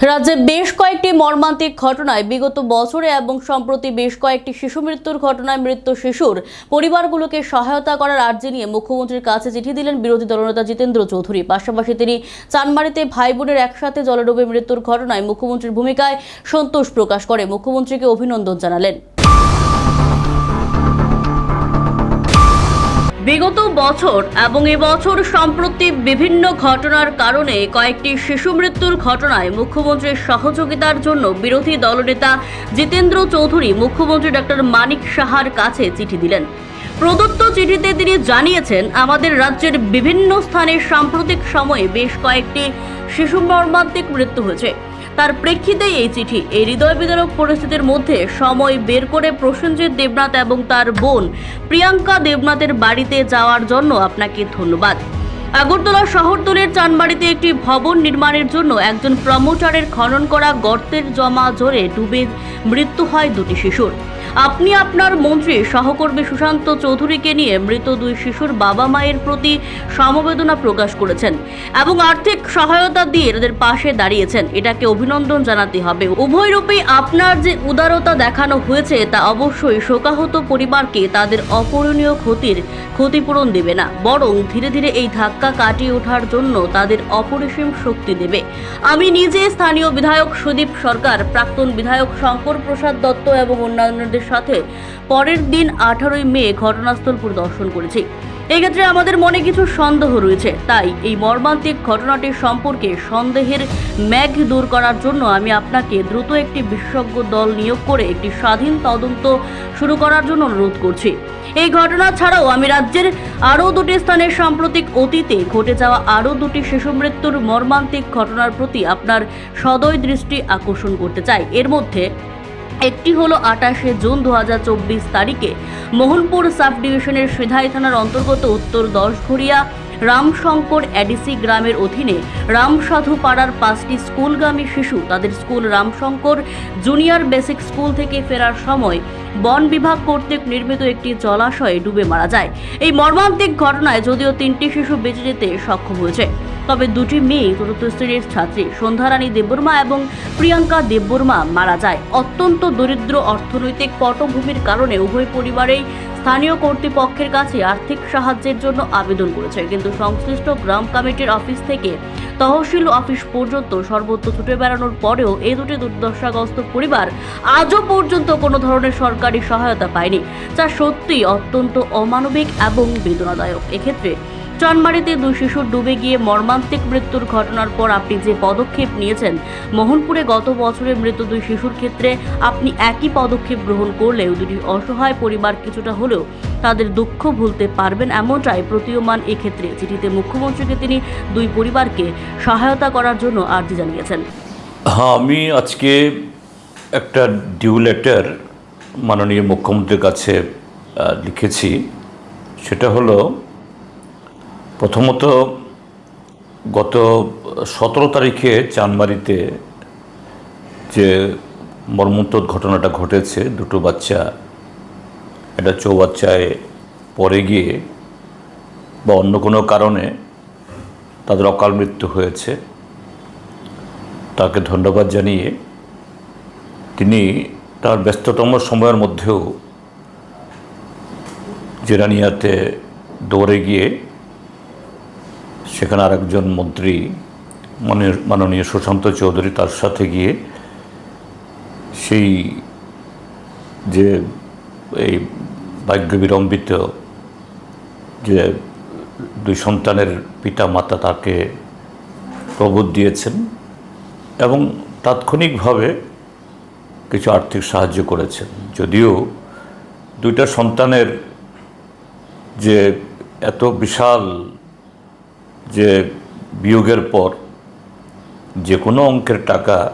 রাজ্যে বেশ কয়েকটি মর্মান্তিক ঘটনায় বিগত বছরে এবং সম্প্রতি বেশ কয়েকটি শিশু মৃত্যুর ঘটনায় মৃত্যু শিশুর পরিবারগুলোকে সহায়তা করার আর্জি নিয়ে মুখ্যমন্ত্রীর কাছে চিঠি দিলেন বিরোধী দলনেতা জিতেন্দ্র চৌধুরী। পাশাপাশি তিনি চানমারিতে ভাই বোনের একসাথে জলডোবে মৃত্যুর ঘটনায় মুখ্যমন্ত্রীর ভূমিকায় সন্তোষ প্রকাশ করে। মুখ্যমন্ত্রীকে অভিনন্দন জানালেন। বিগত বছর এবং এবছর সম্প্রতি বিভিন্ন ঘটনার কারণে কয়েকটি শিশু মৃত্যুর ঘটনায় মুখ্যমন্ত্রীর সহযোগিতার জন্য বিরোধী দলনেতা জিতেন্দ্র চৌধুরী মুখ্যমন্ত্রী ডক্টর মানিক সাহার কাছে চিঠি দিলেন। প্রদত্ত চিঠিতে তিনি জানিয়েছেন, আমাদের রাজ্যের বিভিন্ন স্থানে সাম্প্রতিক সময়ে বেশ কয়েকটি শিশু মর্মান্তিক মৃত্যু হয়েছে। তার প্রেক্ষিতেই এই চিঠি। এই হৃদয় বিদারক পরিস্থিতির মধ্যে সময় বের করে প্রসেনজিৎ দেবনাথ এবং তার বোন প্রিয়াঙ্কা দেবনাথের বাড়িতে যাওয়ার জন্য আপনাকে ধন্যবাদ। আগরতলা শহরতলের চানবাড়িতে একটি ভবন নির্মাণের জন্য একজন প্রমোটারের খনন করা গর্তের জমা জোরে ডুবে মৃত্যু হয় দুটি শিশুর। আপনি আপনার মন্ত্রী সহকর্মী সুশান্ত চৌধুরীকে নিয়ে মৃত দুই শিশুর বাবা মায়ের প্রতি সমবেদনা প্রকাশ করেছেন এবং আর্থিক সহায়তা দিয়ে এদের পাশে দাঁড়িয়েছেন। এটাকে অভিনন্দন জানাতে হবে। উভয় রূপেই আপনার যে উদারতা দেখানো হয়েছে, তা অবশ্যই শোকাহত পরিবারকে তাদের অপূরণীয় ক্ষতির ক্ষতিপূরণ দেবে না। বরং ধীরে ধীরে এই ধাক্কা কাটিয়ে ওঠার জন্য তাদের অপরিসীম শক্তি দেবে। আমি নিজে স্থানীয় বিধায়ক সুদীপ সরকার, প্রাক্তন বিধায়ক শঙ্কর প্রসাদ দত্ত এবং অন্যান্যদের সাথে পরের দিন আঠারোই মে ঘটনাস্থল পরিদর্শন করেছি। এক্ষেত্রে আমাদের মনে কিছু সন্দেহ রয়েছে। তাই এই মর্মান্তিক ঘটনাটির সম্পর্কে সন্দেহের ম্যাঘ দূর করার জন্য আমি আপনাকে দ্রুত একটি বিশেষজ্ঞ দল নিয়োগ করে একটি স্বাধীন তদন্ত শুরু করার জন্য অনুরোধ করছি। এই ঘটনা ছাড়াও আমি রাজ্যের আরও দুটি স্থানে সাম্প্রতিক অতীতে ঘটে যাওয়া আরও দুটি শিশু মৃত্যুর মর্মান্তিক ঘটনার প্রতি আপনার সদয় দৃষ্টি আকর্ষণ করতে চাই। এর মধ্যে একটি হলো আটাশে জুন দু হাজার চব্বিশ তারিখে মোহনপুর সাব ডিভিশনের সিধাই থানার অন্তর্গত উত্তর দশঘড়িয়া রামশঙ্কর এডিসি গ্রামের অধীনে রামসাধু পাড়ার পাঁচটি স্কুলগামী শিশু, তাদের school Ramshankar junior basic school থেকে ফেরার সময় বন বিভাগ কর্তৃক নির্মিত একটি জলাশয়ে ডুবে মারা যায়। এই মর্মান্তিক ঘটনায় যদিও তিনটি শিশু বেঁচে যেতে সক্ষম হয়েছে। তবে দুটি মেয়ে চতুর্থ শ্রেণির ছাত্রী সন্ধ্যারানী দেববর্মা এবং প্রিয়াঙ্কা দেববর্মা মারা যায়। অত্যন্ত দরিদ্র অর্থনৈতিক পটভূমির কারণে উভয় পরিবারেই স্থানীয় কর্তৃপক্ষের কাছে আর্থিক সাহায্যের জন্য আবেদন করেছে। কিন্তু সংশ্লিষ্ট গ্রাম কমিটির অফিস থেকে তহসিল অফিস পর্যন্ত সর্বত্র ছুটে বেড়ানোর পরেও এই দুটি দুর্দশাগ্রস্ত পরিবার আজও পর্যন্ত কোনো ধরনের সরকারি সহায়তা পায়নি, যা সত্যিই অত্যন্ত অমানবিক এবং বেদনাদায়ক। এক্ষেত্রে চানমারিতে দুই শিশুর ডুবে গিয়ে মর্মান্তিক মৃত্যুর ঘটনার পর আপনি যে পদক্ষেপ নিয়েছেন, মোহনপুরে গত বছরে মৃত দুই শিশুর ক্ষেত্রে আপনি একই পদক্ষেপ গ্রহণ করলেও দুটি অসহায় পরিবার কিছুটা হলেও তাদের দুঃখ ভুলতে পারবেন এমনটাই প্রতীয়মান এক্ষেত্রে চিঠিতে মুখ্যমন্ত্রীকে তিনি দুই পরিবারকে সহায়তা করার জন্য আর্জি জানিয়েছেন। হ্যাঁ আমি আজকে একটা ডিউ লেটার মাননীয় মুখ্যমন্ত্রীর কাছে লিখেছি। সেটা হলো প্রথমত, গত সতেরো তারিখে চানমারিতে যে মর্মন্তদ ঘটনাটা ঘটেছে, দুটো বাচ্চা, একটা চৌবাচ্চায় পড়ে গিয়ে বা অন্য কোনো কারণে তাদের অকাল মৃত্যু হয়েছে। তাকে ধন্যবাদ জানিয়ে তিনি তার ব্যস্ততম সময়ের মধ্যেও জেরানিয়াতে দৌড়ে গিয়ে সেখানে আরেকজন মন্ত্রী মাননীয় সুশান্ত চৌধুরী তার সাথে গিয়ে সেই যে এই ভাগ্য বিলম্বিত যে দুই সন্তানের পিতা মাতা তাকে প্রবোধ দিয়েছেন এবং তাৎক্ষণিকভাবে কিছু আর্থিক সাহায্য করেছেন। যদিও দুইটা সন্তানের যে এত বিশাল যে বিয়োগের পর যে কোনো অঙ্কের টাকা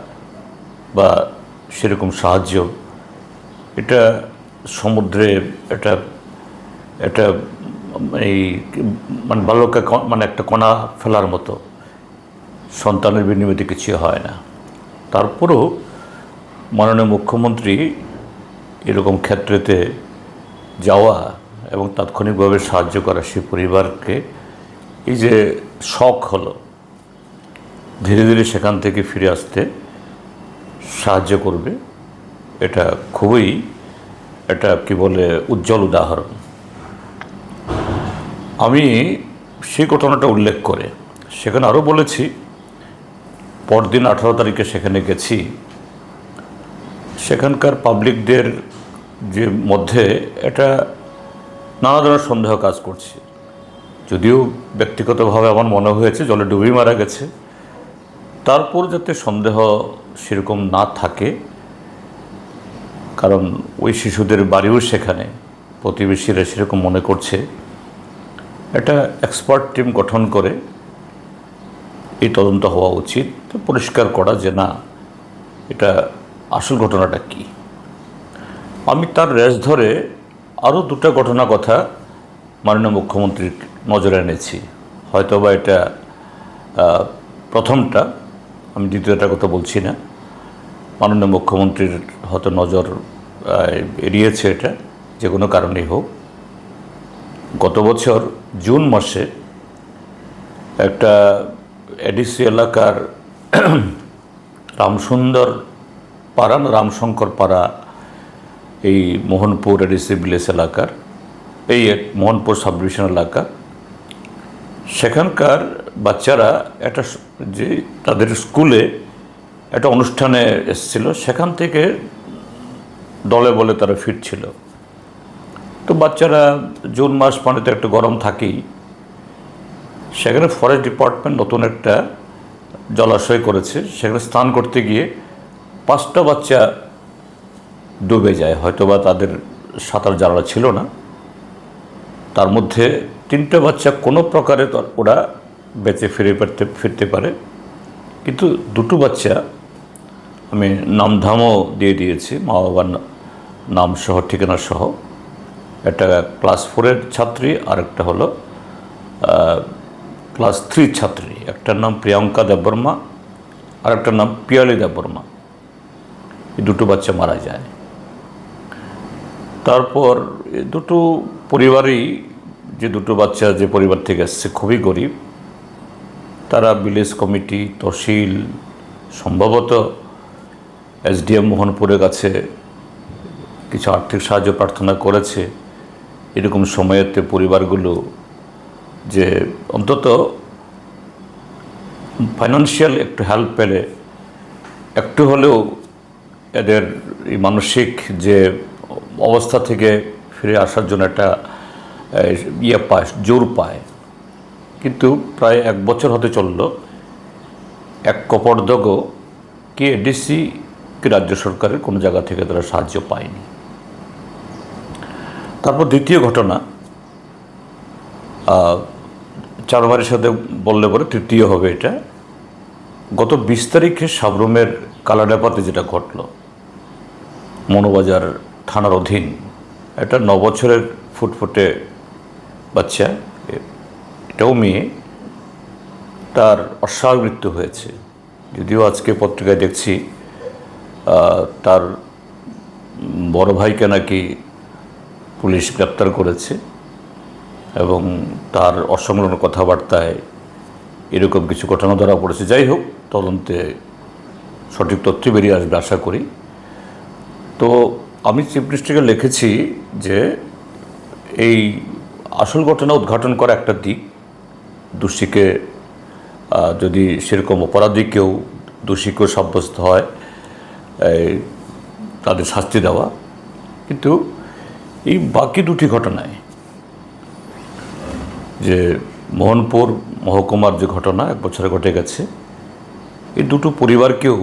বা সেরকম সাহায্য, এটা সমুদ্রে এটা এটা এই মানে বালকে মানে একটা কণা ফেলার মতো সন্তানের বিনিময়ে কিছু হয় না। তারপরও মাননীয় মুখ্যমন্ত্রী এরকম ক্ষেত্রেতে যাওয়া এবং তাৎক্ষণিকভাবে সাহায্য করা সেই পরিবারকে এই যে শখ হলো, ধীরে ধীরে সেখান থেকে ফিরে আসতে সাহায্য করবে, এটা খুবই এটা কি বলে উজ্জ্বল উদাহরণ। আমি সেই ঘটনাটা উল্লেখ করে, সেখানে আরও বলেছি, পরদিন আঠারো তারিখে সেখানে গেছি। সেখানকার পাবলিকদের যে মধ্যে এটা নানা ধরনের সন্দেহ কাজ করছে। যদিও ব্যক্তিগতভাবে আমার মনে হয়েছে জলে ডুবেই মারা গেছে। তারপর যাতে সন্দেহ সেরকম না থাকে, কারণ ওই শিশুদের বাড়িও সেখানে, প্রতিবেশীরা সেরকম মনে করছে। একটা এক্সপার্ট টিম গঠন করে এই তদন্ত হওয়া উচিত পরিষ্কার করা যে না, এটা আসল ঘটনাটা কি। আমি তার রেস ধরে আরও দুটো ঘটনা কথা মাননীয় মুখ্যমন্ত্রীর নজরে এনেছি। হয়তোবা এটা প্রথমটা, আমি দ্বিতীয়টার কথা বলছি না। মাননীয় মুখ্যমন্ত্রীর হয়তো নজর এড়িয়েছে এটা, যে কোনো কারণেই হোক। গত বছর জুন মাসে একটা এডিসি এলাকার রামসুন্দর পাড়া রামশঙ্কর পাড়া, এই মোহনপুর এডিসি ভিলেজ এলাকার, এই মোহনপুর সাব ডিভিশন এলাকা সেখানকার বাচ্চারা একটা যে তাদের স্কুলে একটা অনুষ্ঠানে এসেছিল, সেখান থেকে দলে বলে তারা ফিরছিল। তো বাচ্চারা জুন মাস মানে তো একটু গরম থাকেই, সেখানে ফরেস্ট ডিপার্টমেন্ট নতুন একটা জলাশয় করেছে। সেখানে স্নান করতে গিয়ে পাঁচটা বাচ্চা ডুবে যায়। হয়তোবা তাদের সাঁতার জানা ছিল না। তার মধ্যে তিনটে বাচ্চা কোনো প্রকারে ওরা বেঁচে ফিরে ফিরতে ফিরতে পারে। কিন্তু দুটো বাচ্চা আমি নামধামও দিয়ে দিয়েছি মা বাবার নাম সহ ঠিকানা সহ একটা ক্লাস ফোরের ছাত্রী আর একটা হলো ক্লাস থ্রি ছাত্রী। একটার নাম প্রিয়াঙ্কা দেববর্মা আর একটার নাম পিয়ালি দেববর্মা। এই দুটো বাচ্চা মারা যায়। তারপর দুটো পরিবারই যে দুটো বাচ্চা যে পরিবার থেকে আসছে খুবই গরিব, তারা ভিলেজ কমিটি, তহসিল, সম্ভবত এসডিএম মোহনপুরের কাছে কিছু আর্থিক সাহায্য প্রার্থনা করেছে। এরকম সময়েতে পরিবারগুলো যে অন্তত ফাইন্যান্সিয়াল একটু হেল্প পেলে, একটু হলেও এদের এই মানসিক যে অবস্থা থেকে ফিরে আসার জন্য একটা ইয়ে পায়, জোর পায়। কিন্তু প্রায় এক বছর হতে চলল, এক কপর্দগও কে এডিসি কি রাজ্য সরকারের কোনো জায়গা থেকে তারা সাহায্য পায়নি। তারপর দ্বিতীয় ঘটনা চারবারের সাথে বললে পরে তৃতীয় হবে এটা। গত বিশ তারিখে সাবরুমের কালাডাপাতে যেটা ঘটল, মনোবাজার থানার অধীন একটা নবছরের ফুটফুটে বাচ্চা এটাও মেয়ে, তার অস্বাভাবিক মৃত্যু হয়েছে। যদিও আজকে পত্রিকায় দেখছি তার বড় ভাইকে নাকি পুলিশ গ্রেপ্তার করেছে এবং তার অসংলগ্ন কথাবার্তায় এরকম কিছু ঘটনা ধরা পড়েছে। যাই হোক, তদন্তে সঠিক তথ্য বেরিয়ে আসবে আশা করি। তো আমি চিফ মিনিস্টারকে লিখেছি যে এই আসল ঘটনা উদ্ঘাটন করা একটা দিক। দোষীকে যদি সেরকম অপরাধী কেউ দোষী কেউ সাব্যস্ত হয় তাদের শাস্তি দেওয়া। কিন্তু এই বাকি দুটি ঘটনায়, যে মোহনপুর মহকুমার যে ঘটনা এক বছরে ঘটে গেছে, এই দুটো পরিবারকেও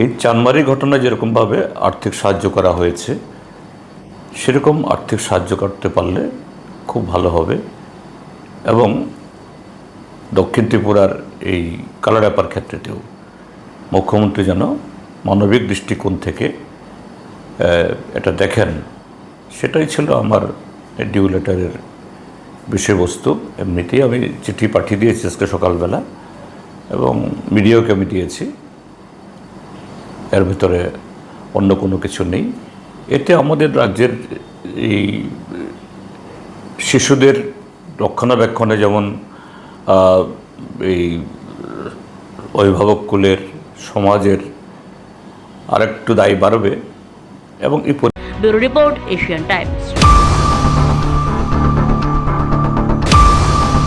এই চানমারি ঘটনায় যেরকমভাবে আর্থিক সাহায্য করা হয়েছে সেরকম আর্থিক সাহায্য করতে পারলে খুব ভালো হবে। এবং দক্ষিণ ত্রিপুরার এই কালাডাপার ক্ষেত্রেতেও মুখ্যমন্ত্রী যেন মানবিক দৃষ্টিকোণ থেকে এটা দেখেন, সেটাই ছিল আমার ডিউ লেটারের বিষয়বস্তু। এমনিতেই আমি চিঠি পাঠিয়ে দিয়েছি আজকে সকালবেলা এবং মিডিয়াকে আমি দিয়েছি। এর ভিতরে অন্য কোনো কিছু নেই। এতে আমাদের রাজ্যের এই শিশুদের রক্ষণাবেক্ষণে যেমন এই অভিভাবক কুলের সমাজের আরেকটু দায়ী বাড়বে এবং এই রিপোর্ট এশিয়ান টাইমস।